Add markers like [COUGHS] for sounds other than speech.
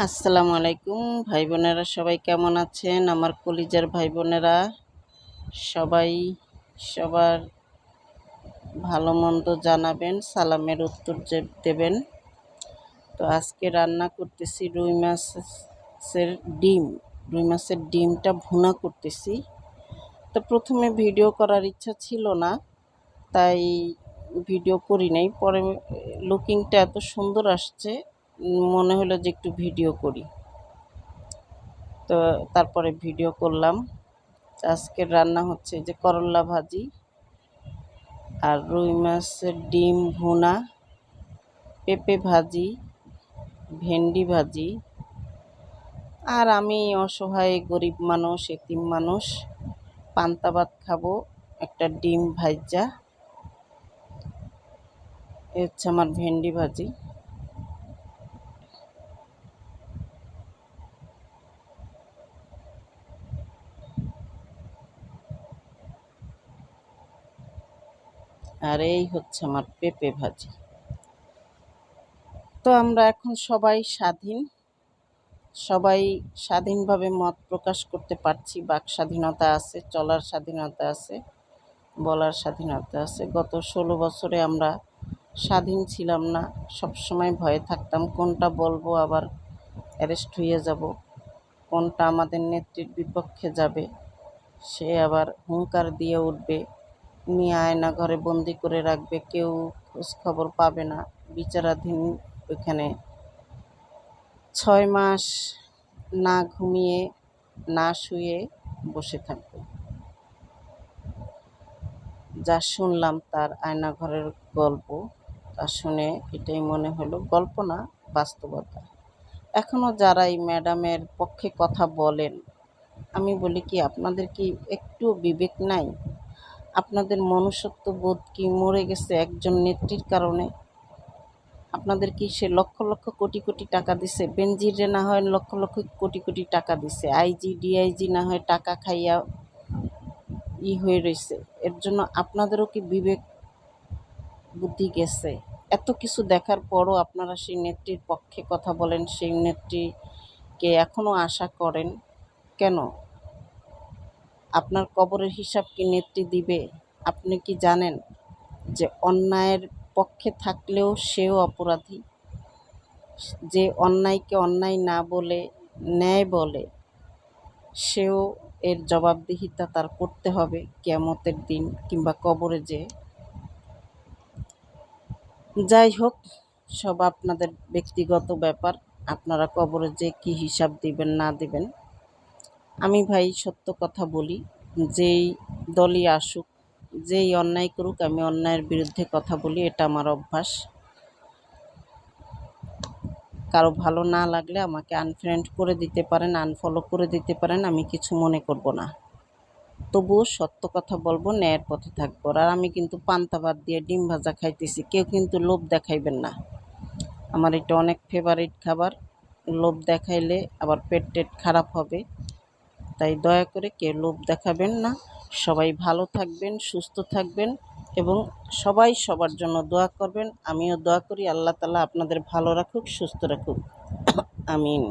আসসালামু আলাইকুম ভাই বোনেরা সবাই কেমন আছেন? আমার কলিজার ভাই বোনেরা সবাই সবার ভালো মন্দ জানাবেন, সালামের উত্তর দেবেন। তো আজকে রান্না করতেছি রুই মাছের ডিম। রুই মাছের ডিমটা ভুনা করতেছি। তো প্রথমে ভিডিও করার ইচ্ছা ছিল না, তাই ভিডিও করি নাই। পরে লুকিংটা এত সুন্দর আসছে মনে হলো যে একটু ভিডিও করি। তো তারপরে ভিডিও করলাম। আজকের রান্না হচ্ছে যে করল্লা ভাজি আর রুই মাছের ডিম ভুনা, পেঁপে ভাজি, ভেন্ডি ভাজি। আর আমি অসহায় গরিব মানুষ, এতিম মানুষ, পান্তা ভাত খাব, একটা ডিম ভাজা এ হচ্ছে আমার ভেন্ডি ভাজি। আর এই হচ্ছে আমার পেঁপে ভাজি। তো আমরা এখন সবাই স্বাধীন। সবাই স্বাধীনভাবে মত প্রকাশ করতে পারছি। বাক স্বাধীনতা আছে, চলার স্বাধীনতা আছে, বলার স্বাধীনতা আছে। গত ষোলো বছরে আমরা স্বাধীন ছিলাম না। সব সময় ভয়ে থাকতাম, কোনটা বলব আবার অ্যারেস্ট হয়ে যাব, কোনটা আমাদের নেত্রীর বিপক্ষে যাবে, সে আবার হুঙ্কার দিয়ে উঠবে। নিয়ে আয়না ঘরে বন্দি করে রাখবে, কেউ খোঁজ খবর পাবে না। বিচারাধীন ওইখানে। ছয় মাস না ঘুমিয়ে, না শুয়ে বসে থাকবে। যা শুনলাম তার আয়নাঘরের গল্প, তা শুনে এটাই মনে হলো গল্প না, বাস্তবতা। এখনও যারা এই ম্যাডামের পক্ষে কথা বলেন, আমি বলি কি, আপনাদের কি একটু বিবেক নাই? আপনাদের মনুষ্যত্ব বোধ কি মরে গেছে একজন নেত্রীর কারণে? আপনাদের কি সে লক্ষ লক্ষ কোটি কোটি টাকা দিছে? বেনজিরে না হয় লক্ষ লক্ষ কোটি কোটি টাকা দিছে। আইজি, ডিআইজি না হয় টাকা খাইয়া ই হয়ে রয়েছে এর জন্য আপনাদেরও কি বিবেক বুদ্ধি গেছে? এত কিছু দেখার পরও আপনারা সেই নেত্রীর পক্ষে কথা বলেন, সেই নেত্রীকে এখনও আশা করেন? কেন? আপনার কবরের হিসাব কি নেত্রী দিবে? আপনি কি জানেন যে অন্যায়ের পক্ষে থাকলেও সেও অপরাধী? যে অন্যায়কে অন্যায় না বলে, ন্যায় বলে, সেও এর জবাবদিহিতা তার করতে হবে কেয়ামতের দিন কিংবা কবরে যে। যাই হোক, সব আপনাদের ব্যক্তিগত ব্যাপার। আপনারা কবরে যে কি হিসাব দিবেন, না দিবেন আমি ভাই সত্য কথা বলি, যেই দলই আসুক, যেই অন্যায় করুক, আমি অন্যায়ের বিরুদ্ধে কথা বলি, এটা আমার অভ্যাস। কারও ভালো না লাগলে আমাকে আনফ্রেন্ড করে দিতে পারেন আনফলো করে দিতে পারেন, আমি কিছু মনে করব না। তবুও সত্য কথা বলব, ন্যায়ের পথে থাকব। আর আমি কিন্তু পান্তা ভাত দিয়ে ডিম ভাজা খাইতেছি, কেউ কিন্তু লোভ দেখাইবেন না। আমার এটা অনেক ফেভারিট খাবার। লোভ দেখাইলে আবার পেট টেট খারাপ হবে। তাই দয়া করে কেউ লোভ দেখাবেন না। সবাই ভালো থাকবেন, সুস্থ থাকবেন এবং সবাই সবার জন্য দোয়া করবেন। আমিও দোয়া করি, আল্লাহ তালা আপনাদের ভালো রাখুক, সুস্থ রাখুক। [COUGHS] আমিন।